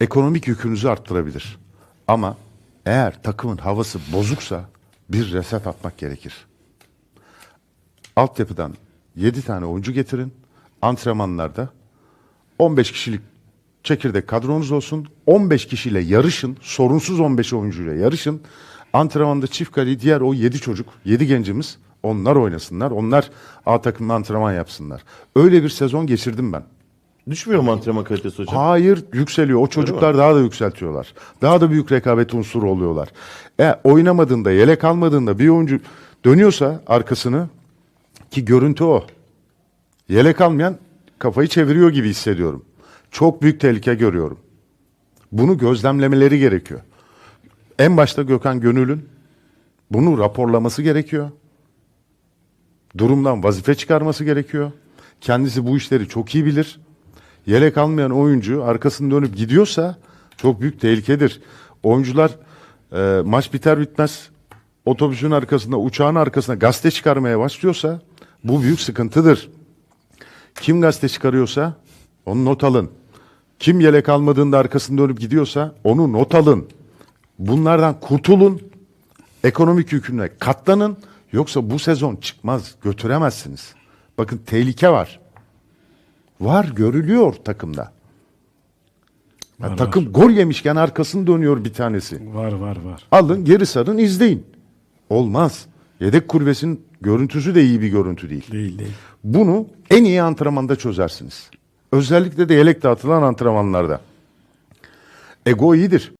ekonomik yükünüzü arttırabilir. Ama eğer takımın havası bozuksa bir reset atmak gerekir. Altyapıdan 7 tane oyuncu getirin. Antrenmanlarda 15 kişilik çekirdek kadronuz olsun. 15 kişiyle yarışın. Sorunsuz 15 oyuncuyla yarışın. Antrenmanda çift kale diğer o 7 çocuk, 7 gencimiz onlar oynasınlar. Onlar A takımda antrenman yapsınlar. Öyle bir sezon geçirdim ben. Düşmüyor mu antrenman kalitesi hocam? Hayır yükseliyor. O çocuklar daha da yükseltiyorlar. Daha da büyük rekabet unsuru oluyorlar. E, oynamadığında, yelek almadığında bir oyuncu dönüyorsa arkasını ki görüntü o. Yelek almayan kafayı çeviriyor gibi hissediyorum. Çok büyük tehlike görüyorum. Bunu gözlemlemeleri gerekiyor. En başta Gökhan Gönül'ün bunu raporlaması gerekiyor. Durumdan vazife çıkarması gerekiyor. Kendisi bu işleri çok iyi bilir. Yelek almayan oyuncu arkasını dönüp gidiyorsa çok büyük tehlikedir. Oyuncular e, maç biter bitmez otobüsün arkasında, uçağın arkasına gazete çıkarmaya başlıyorsa bu büyük sıkıntıdır. Kim gazete çıkarıyorsa onu not alın. Kim yelek almadığında arkasını dönüp gidiyorsa onu not alın. Bunlardan kurtulun. Ekonomik yüküne katlanın. Yoksa bu sezon çıkmaz, götüremezsiniz. Bakın tehlike var. Var, görülüyor takımda. Ya Var, takım gol yemişken arkasını dönüyor bir tanesi. Var var var. Alın geri sarın izleyin. Olmaz. Yedek kulübesinin görüntüsü de iyi bir görüntü değil. Değil değil. Bunu en iyi antrenmanda çözersiniz. Özellikle de yelek dağıtılan antrenmanlarda. Ego iyidir.